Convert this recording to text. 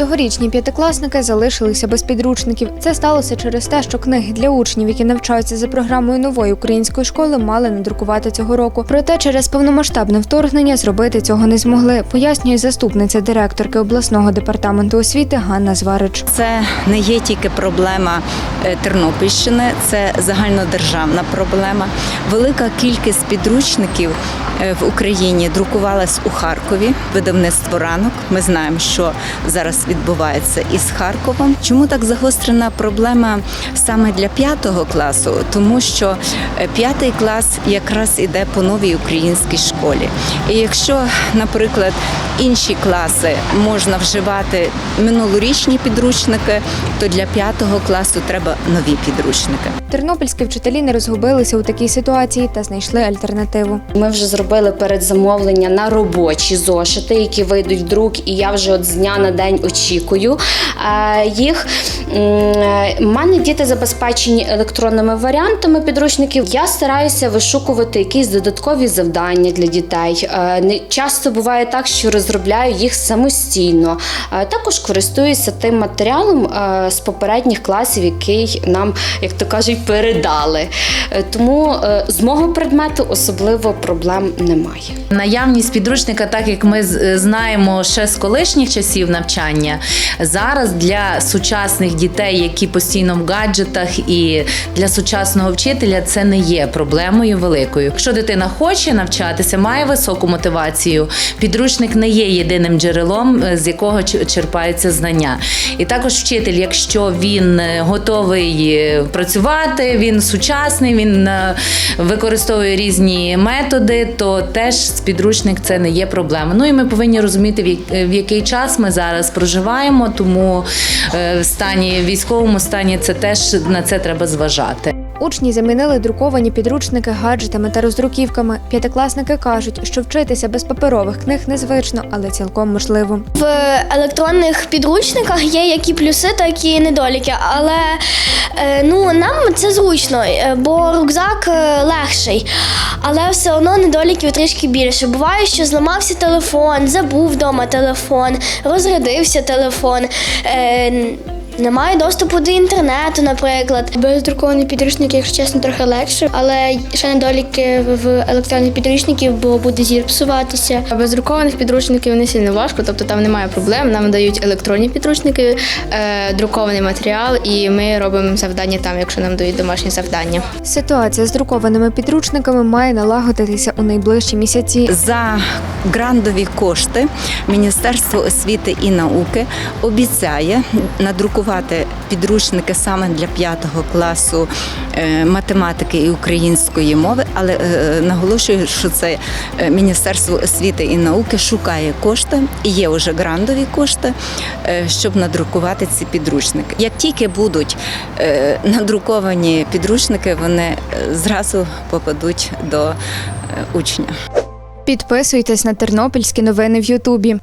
Цьогорічні п'ятикласники залишилися без підручників. Це сталося через те, що книги для учнів, які навчаються за програмою нової української школи, мали надрукувати цього року. Проте через повномасштабне вторгнення зробити цього не змогли, пояснює заступниця директорки обласного департаменту освіти Ганна Зварич. Це не є тільки проблема е, Тернопільщини, це загальнодержавна проблема. Велика кількість підручників е, в Україні друкувалась у Харкові, видавництво ранок. Ми знаємо, що зараз відбувається із Харковом. Чому так загострена проблема саме для п'ятого класу? Тому що е, п'ятий клас якраз іде по новій українській школі. І якщо, наприклад, інші класи можна вживати минулорічні підручники, то для п'ятого класу треба нові підручники. Тернопільські вчителі не розгубилися у такій ситуації та знайшли альтернативу. Ми вже зробили передзамовлення на робочі зошити, які вийдуть в друк, і я вже от з дня на день очікую е, їх. У мене діти забезпечені електронними варіантами підручників. Я стараюся вишукувати якісь додаткові завдання для дітей. Е, часто буває так, що розробляю їх самостійно. Е, Також користуюся тим матеріалом е, з попередніх класів, який нам, як то кажуть, передали. Е, Тому е, з мого предмету особливо проблем немає. Наявність підручника, так як ми знаємо ще з колишніх часів навчання, зараз для сучасних дітей, які постійно в гаджетах, і для сучасного вчителя це не є проблемою великою. Якщо дитина хоче навчатися, має високу мотивацію. Підручник не є єдиним джерелом, е, з якого черпаються знання. І також вчитель, якщо він е, готовий е, працювати, він сучасний, він використовує різні методи, то теж з підручник це не є проблема. Ну і ми повинні розуміти, в який час ми зараз проживаємо, тому е, в стані військовому стані це теж на це треба зважати. Учні замінили друковані підручники гаджетами та роздруківками. П'ятикласники кажуть, що вчитися без паперових книг незвично, але цілком можливо. В електронних підручниках є як і плюси, так і недоліки. Але е, ну, нам це зручно, е, бо рюкзак е, легший. Але все одно недоліків трішки більше. Буває, що зламався телефон, забув вдома телефон, розрядився телефон. Немає доступу до інтернету, наприклад. Бездрукований підручник, якщо чесно, трохи легше, але ще недоліки в електронних підручників, бо буде зір псуватися. Без друкованих підручників не сильно важко, тобто там немає проблем. Нам дають електронні підручники, е, друкований матеріал, і ми робимо завдання там, якщо нам дають домашні завдання. Ситуація з друкованими підручниками має налагодитися у найближчі місяці. За грандові кошти Міністерство освіти і науки обіцяє надрукувати підручники саме для п'ятого класу е, математики і української мови, але е, наголошую, що це е, Міністерство освіти і науки шукає кошти і є вже грандові кошти, е, щоб надрукувати ці підручники. Як тільки будуть е, надруковані підручники, вони е, зразу попадуть до е, учня. Підписуйтесь на тернопільські новини в Ютубі.